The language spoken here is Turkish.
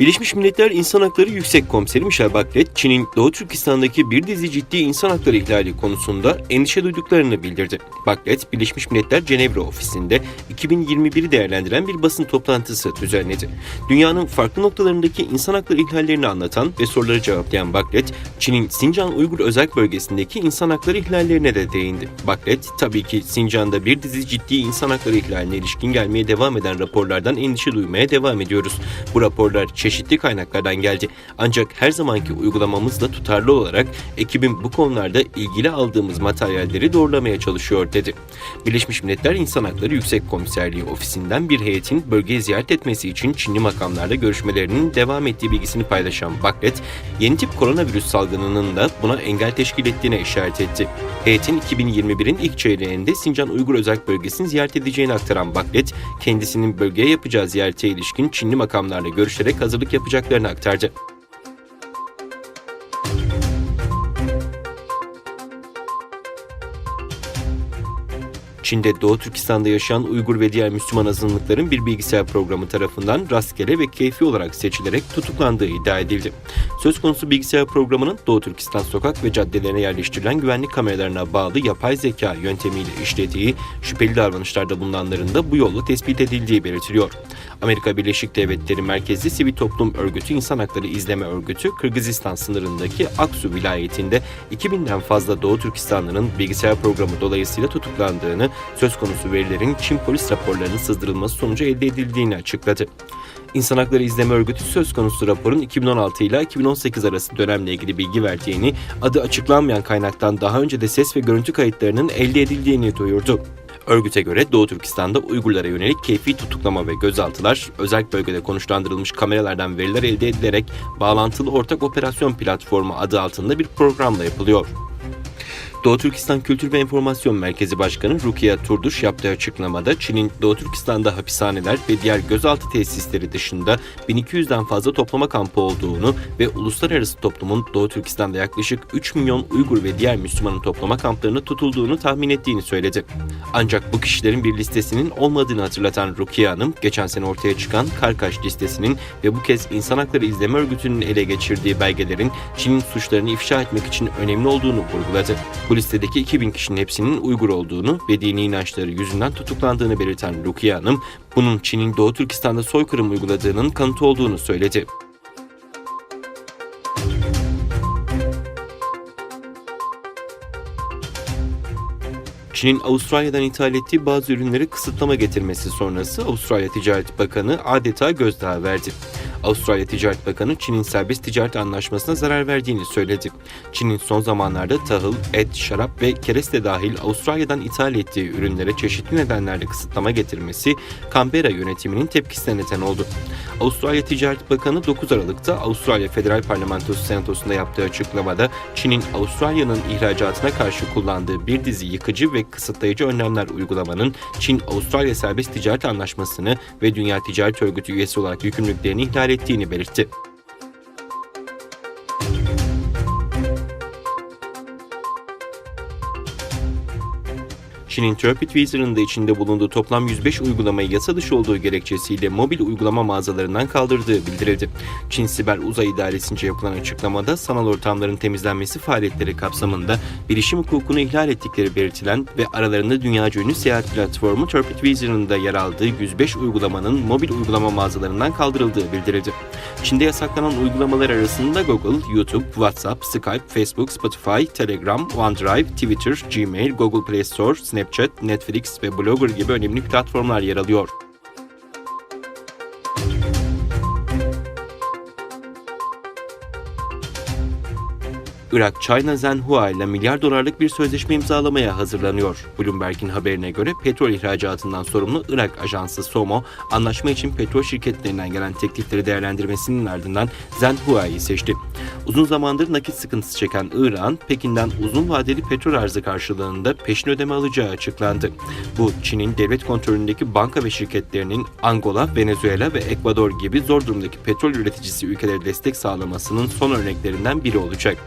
Birleşmiş Milletler İnsan Hakları Yüksek Komiseri Michel Bachelet, Çin'in Doğu Türkistan'daki bir dizi ciddi insan hakları ihlali konusunda endişe duyduklarını bildirdi. Bachelet, Birleşmiş Milletler Cenevre ofisinde 2021'i değerlendiren bir basın toplantısı düzenledi. Dünyanın farklı noktalarındaki insan hakları ihlallerini anlatan ve soruları cevaplayan Bachelet, Çin'in Sincan Uygur Özel Bölgesi'ndeki insan hakları ihlallerine de değindi. Bachelet, tabii ki Sincan'da bir dizi ciddi insan hakları ihlaline ilişkin gelmeye devam eden raporlardan endişe duymaya devam ediyoruz. Bu raporlar çeşitli kaynaklardan geldi. Ancak her zamanki uygulamamızla tutarlı olarak ekibin bu konularda ilgili aldığımız materyalleri doğrulamaya çalışıyor dedi. Birleşmiş Milletler İnsan Hakları Yüksek Komiserliği ofisinden bir heyetin bölgeyi ziyaret etmesi için Çinli makamlarla görüşmelerinin devam ettiği bilgisini paylaşan Bakret, yeni tip koronavirüs salgınının da buna engel teşkil ettiğine işaret etti. Heyetin 2021'in ilk çeyreğinde Sincan Uygur Özel Bölgesi'ni ziyaret edeceğini aktaran Bakret, kendisinin bölgeye yapacağı ziyarete ilişkin Çinli makamlarla görüşerek hazırlık yapacaklarını aktardı. Çin'de Doğu Türkistan'da yaşayan Uygur ve diğer Müslüman azınlıkların bir bilgisayar programı tarafından rastgele ve keyfi olarak seçilerek tutuklandığı iddia edildi. Söz konusu bilgisayar programının Doğu Türkistan sokak ve caddelerine yerleştirilen güvenlik kameralarına bağlı yapay zeka yöntemiyle işlediği şüpheli davranışlarda bulunanların da bu yolla tespit edildiği belirtiliyor. Amerika Birleşik Devletleri merkezli sivil toplum örgütü İnsan Hakları İzleme Örgütü Kırgızistan sınırındaki Aksu vilayetinde 2000'den fazla Doğu Türkistanlı'nın bilgisayar programı dolayısıyla tutuklandığını, söz konusu verilerin Çin polis raporlarının sızdırılması sonucu elde edildiğini açıkladı. İnsan Hakları İzleme Örgütü söz konusu raporun 2016 ile 2018 arası dönemle ilgili bilgi verdiğini, adı açıklanmayan kaynaktan daha önce de ses ve görüntü kayıtlarının elde edildiğini duyurdu. Örgüte göre Doğu Türkistan'da Uygurlara yönelik keyfi tutuklama ve gözaltılar, özel bölgede konuşlandırılmış kameralardan veriler elde edilerek bağlantılı ortak operasyon platformu adı altında bir programla yapılıyor. Doğu Türkistan Kültür ve Enformasyon Merkezi Başkanı Rukiye Turduş yaptığı açıklamada Çin'in Doğu Türkistan'da hapishaneler ve diğer gözaltı tesisleri dışında 1200'den fazla toplama kampı olduğunu ve uluslararası toplumun Doğu Türkistan'da yaklaşık 3 milyon Uygur ve diğer Müslümanın toplama kamplarını tutulduğunu tahmin ettiğini söyledi. Ancak bu kişilerin bir listesinin olmadığını hatırlatan Rukiye Hanım, geçen sene ortaya çıkan Karkaş listesinin ve bu kez İnsan Hakları İzleme Örgütü'nün ele geçirdiği belgelerin Çin'in suçlarını ifşa etmek için önemli olduğunu vurguladı. Bu listedeki 2000 kişinin hepsinin Uygur olduğunu ve dini inançları yüzünden tutuklandığını belirten Rukiye Hanım, bunun Çin'in Doğu Türkistan'da soykırım uyguladığının kanıtı olduğunu söyledi. Çin'in Avustralya'dan ithal ettiği bazı ürünleri kısıtlama getirmesi sonrası Avustralya Ticaret Bakanı adeta gözdağı verdi. Avustralya Ticaret Bakanı Çin'in serbest ticaret anlaşmasına zarar verdiğini söyledi. Çin'in son zamanlarda tahıl, et, şarap ve kereste dahil Avustralya'dan ithal ettiği ürünlere çeşitli nedenlerle kısıtlama getirmesi Canberra yönetiminin tepkisine neden oldu. Avustralya Ticaret Bakanı 9 Aralık'ta Avustralya Federal Parlamentosu Senatosu'nda yaptığı açıklamada Çin'in Avustralya'nın ihracatına karşı kullandığı bir dizi yıkıcı ve kısıtlayıcı önlemler uygulamanın Çin-Avustralya Serbest Ticaret Anlaşması'nı ve Dünya Ticaret Örgütü üyesi olarak yükümlülüklerini ihlal ettiğini belirtti. Çin'in TurkitWizard'ın da içinde bulunduğu toplam 105 uygulamayı yasa dışı olduğu gerekçesiyle mobil uygulama mağazalarından kaldırdığı bildirildi. Çin Siber Uzay İdaresi'nce yapılan açıklamada sanal ortamların temizlenmesi faaliyetleri kapsamında bilişim hukukunu ihlal ettikleri belirtilen ve aralarında dünyaca ünlü seyahat platformu TurkitWizard'ın da yer aldığı 105 uygulamanın mobil uygulama mağazalarından kaldırıldığı bildirildi. Çin'de yasaklanan uygulamalar arasında Google, YouTube, WhatsApp, Skype, Facebook, Spotify, Telegram, OneDrive, Twitter, Gmail, Google Play Store, Snapchat, Netflix ve Blogger gibi önemli platformlar yer alıyor. Irak, China Zenhua ile milyar dolarlık bir sözleşme imzalamaya hazırlanıyor. Bloomberg'in haberine göre petrol ihracatından sorumlu Irak ajansı SOMO, anlaşma için petrol şirketlerinden gelen teklifleri değerlendirmesinin ardından Zenhua'yı seçti. Uzun zamandır nakit sıkıntısı çeken İran, Pekin'den uzun vadeli petrol arzı karşılığında peşin ödeme alacağı açıklandı. Bu, Çin'in devlet kontrolündeki banka ve şirketlerinin Angola, Venezuela ve Ekvador gibi zor durumdaki petrol üreticisi ülkelere destek sağlamasının son örneklerinden biri olacak.